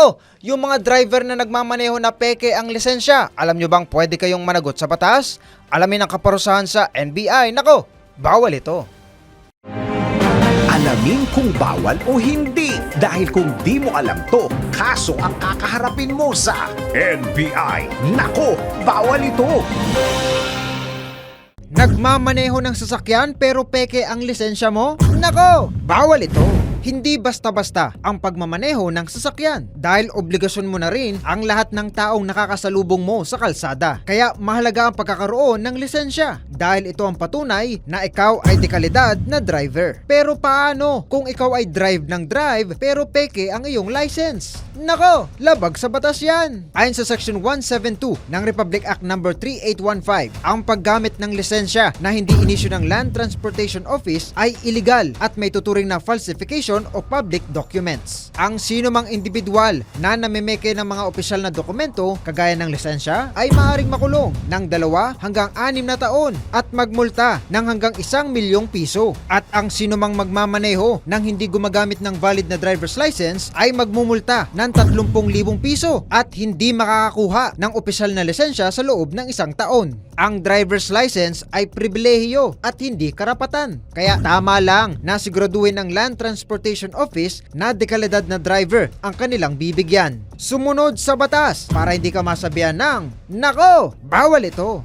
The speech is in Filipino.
Nako, yung mga driver na nagmamaneho na peke ang lisensya, alam nyo bang pwede kayong managot sa batas? Alamin ang kaparusahan sa NBI. Nako, bawal ito. Alamin kung bawal o hindi. Dahil kung di mo alam to, kaso ang kakaharapin mo sa NBI. Nako, bawal ito. Nagmamaneho ng sasakyan pero peke ang lisensya mo? Nako, bawal ito. Hindi basta-basta ang pagmamaneho ng sasakyan dahil obligasyon mo na rin ang lahat ng taong nakakasalubong mo sa kalsada. Kaya mahalaga ang pagkakaroon ng lisensya dahil ito ang patunay na ikaw ay dekalidad na driver. Pero paano kung ikaw ay drive ng drive pero peke ang iyong license? Nako, labag sa batas yan. Ayon sa Section 172 ng Republic Act No. 3815, ang paggamit ng lisensya na hindi inisyu ng Land Transportation Office ay illegal at may tuturing na falsification o public documents. Ang sino mang individual na namimeke ng mga opisyal na dokumento kagaya ng lisensya ay maaaring makulong ng dalawa hanggang anim na taon at magmulta ng hanggang isang milyong piso. At ang sino mang magmamaneho ng hindi gumagamit ng valid na driver's license ay magmumulta ng 30,000 piso at hindi makakakuha ng opisyal na lisensya sa loob ng isang taon. Ang driver's license ay pribilehiyo at hindi karapatan. Kaya tama lang na siguraduhin ng Land Transportation Office na dekalidad na driver ang kanilang bibigyan. Sumunod sa batas para hindi ka masabihan ng, Nako, bawal ito.